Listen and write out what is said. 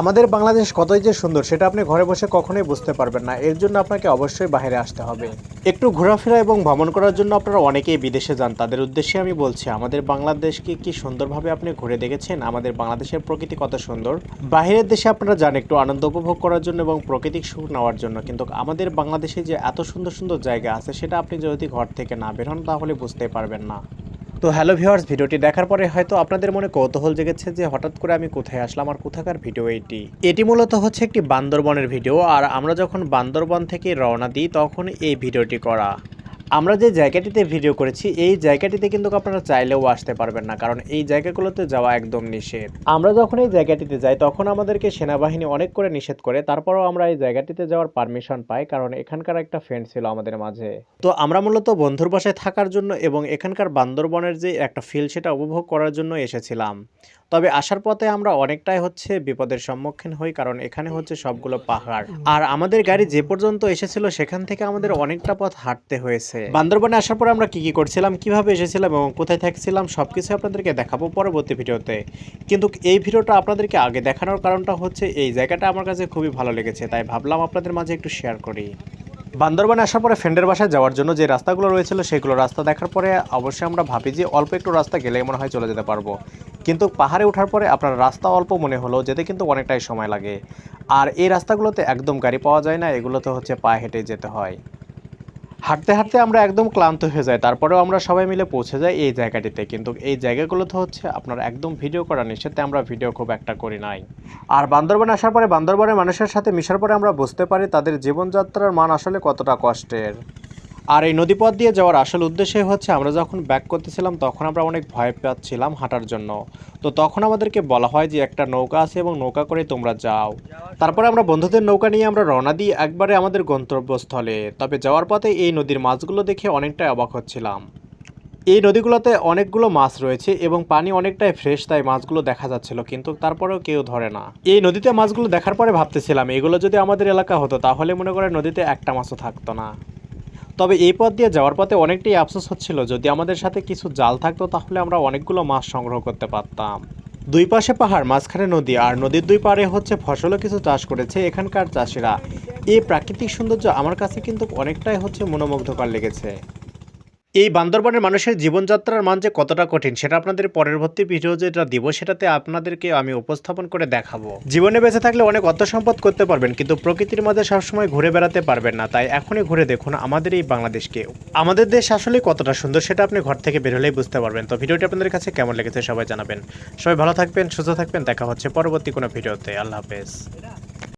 আমাদের বাংলাদেশ কতই যে সুন্দর, সেটা আপনি ঘরে বসে কখনোই বুঝতে পারবেন না। এর জন্য আপনাকে অবশ্যই বাইরে আসতে হবে। একটু ঘোরাফেরা এবং ভ্রমণ করার জন্য আপনারা অনেকেই বিদেশে যান। তাদের উদ্দেশ্যে আমি বলছি, আমাদের বাংলাদেশকে কি সুন্দরভাবে আপনি ঘুরে দেখেছেন? আমাদের বাংলাদেশের প্রকৃতি কত সুন্দর? বাইরের দেশে আপনারা যান একটু আনন্দ উপভোগ করার জন্য এবং প্রাকৃতিক সুখ নেওয়ার জন্য। কিন্তু আমাদের বাংলাদেশে যে এত সুন্দর সুন্দর জায়গা আছে, সেটা আপনি যদি ঘর থেকে না বের হন, তাহলে বুঝতে পারবেন না। তো হ্যালো ভিউয়ার্স, ভিডিওটি দেখার পরে হয়তো আপনাদের মনে কৌতূহল জেগেছে যে হঠাৎ করে আমি কোথায় আসলাম আর কোথাকার ভিডিও এটি। এটি মূলত হচ্ছে একটি বান্দরবনের ভিডিও, আর আমরা যখন বান্দরবন থেকে রওনা দিই তখন এই ভিডিওটি করা। আমরা যে জায়গাটিতে ভিডিও করেছি, এই জায়গাটিতে কিন্তু আপনারা চাইলেও আসতে পারবেন না, কারণ এই জায়গাগুলোতে যাওয়া একদম নিষেধ। আমরা যখন এই জায়গাটিতে যাই, তখন আমাদেরকে সেনাবাহিনী অনেক করে নিষেধ করে, তারপরেও আমরা এই জায়গাটিতে যাওয়ার পারমিশন পাই, কারণ এখানকার একটা ফ্রেন্ড ছিল আমাদের মাঝে। তো আমরা মূলত বন্ধুর বাসায় থাকার জন্য এবং এখানকার বান্দরবনের যে একটা ফিল সেটা উপভোগ করার জন্য এসেছিলাম। তবে আসার পথে আমরা অনেকটাই হচ্ছে বিপদের সম্মুখীন হই, কারণ এখানে হচ্ছে সবগুলো পাহাড়। আর আমাদের গাড়ি যে পর্যন্ত এসেছিল, সেখান থেকে আমাদের অনেকটা পথ হাঁটতে হয়েছে। বান্দরবনে আসার পর আমরা কি কি করছিলাম, কীভাবে এসেছিলাম এবং কোথায় থাকছিলাম, সবকিছু আপনাদেরকে দেখাবো পরবর্তী ভিডিওতে। কিন্তু এই ভিডিওটা আপনাদেরকে আগে দেখানোর কারণটা হচ্ছে এই জায়গাটা আমার কাছে খুবই ভালো লেগেছে, তাই ভাবলাম আপনাদের মাঝে একটু শেয়ার করি। বান্দরবানে আসার পরে ফ্রেন্ডের বাসায় যাওয়ার জন্য যে রাস্তাগুলো রয়েছিল সেগুলো রাস্তা দেখার পরে অবশ্যই আমরা ভাবি যে অল্প একটু রাস্তা গেলে মনে হয় চলে যেতে পারব। কিন্তু পাহাড়ে ওঠার পরে আপনার রাস্তা অল্প মনে হলো যেতে কিন্তু অনেকটাই সময় লাগে। আর এই রাস্তাগুলোতে একদম গাড়ি পাওয়া যায় না, এগুলোতে হচ্ছে পায়ে হেঁটে যেতে হয়। হাঁটতে হাঁটতে আমরা একদম ক্লান্ত হয়ে যাই, তারপরেও আমরা সবাই মিলে পৌঁছে যাই এই জায়গাটিতে। কিন্তু এই জায়গাগুলো তো হচ্ছে আপনার একদম ভিডিও করা নিষেধে আমরা ভিডিও খুব একটা করি নাই। আর বান্দরবান আসার পরে বান্দরবানের মানুষের সাথে মিশার পরে আমরা বুঝতে পারি তাদের জীবনযাত্রার মান আসলে কতটা কষ্টের। আর এই নদীপথ দিয়ে যাওয়ার আসল উদ্দেশ্যই হচ্ছে আমরা যখন ব্যাক করতেছিলাম, তখন আমরা অনেক ভয় পাচ্ছিলাম হাঁটার জন্য। তো তখন আমাদেরকে বলা হয় যে, একটা নৌকা আছে এবং নৌকা করে তোমরা যাও। তারপরে আমরা বন্ধুদের নৌকা নিয়ে আমরা রওনা দিই একবারে আমাদের গন্তব্যস্থলে। তবে যাওয়ার পথে এই নদীর মাছগুলো দেখে অনেকটাই অবাক হচ্ছিলাম। এই নদীগুলোতে অনেকগুলো মাছ রয়েছে এবং পানি অনেকটাই ফ্রেশ তাই মাছগুলো দেখা যাচ্ছিল, কিন্তু তারপরেও কেউ ধরে না। এই নদীতে মাছগুলো দেখার পরে ভাবতেছিলাম, এগুলো যদি আমাদের এলাকা হতো, তাহলে মনে করে নদীতে একটা মাছও থাকতো না। তবে এই পথ দিয়ে যাওয়ার পথে অনেকটাই আফসোস হচ্ছিল। যদি আমাদের সাথে কিছু জাল থাকতো, তাহলে আমরা অনেকগুলো মাছ সংগ্রহ করতে পারতাম। দুই পাশে পাহাড়, মাঝখানে নদী, আর নদীর দুই পাড়ে হচ্ছে ফসলও কিছু চাষ করেছে এখানকার চাষিরা। এই প্রাকৃতিক সৌন্দর্য আমার কাছে কিন্তু অনেকটাই হচ্ছে মনোমুগ্ধকর লেগেছে। এই বান্দরবানের মানুষের জীবনযাত্রার মান যে কতটা কঠিন, সেটা আপনাদের পরবর্তী ভিডিও যেটা দিব, সেটাতে আপনাদেরকে আমি উপস্থাপন করে দেখাবো। জীবনে বেঁচে থাকলে অনেক অর্থ সম্পদ করতে পারবেন, কিন্তু প্রকৃতির মাঝে সবসময় ঘুরে বেড়াতে পারবেন না। তাই এখনই ঘুরে দেখুন আমাদের এই বাংলাদেশকে। আমাদের দেশ আসলে কতটা সুন্দর, সেটা আপনি ঘর থেকে বের হলেই বুঝতে পারবেন। তো ভিডিওটি আপনাদের কাছে কেমন লেগেছে সবাই জানাবেন। সবাই ভালো থাকবেন, সুস্থ থাকবেন, দেখা হচ্ছে পরবর্তী কোনো ভিডিওতে। আল্লাহ হাফেজ।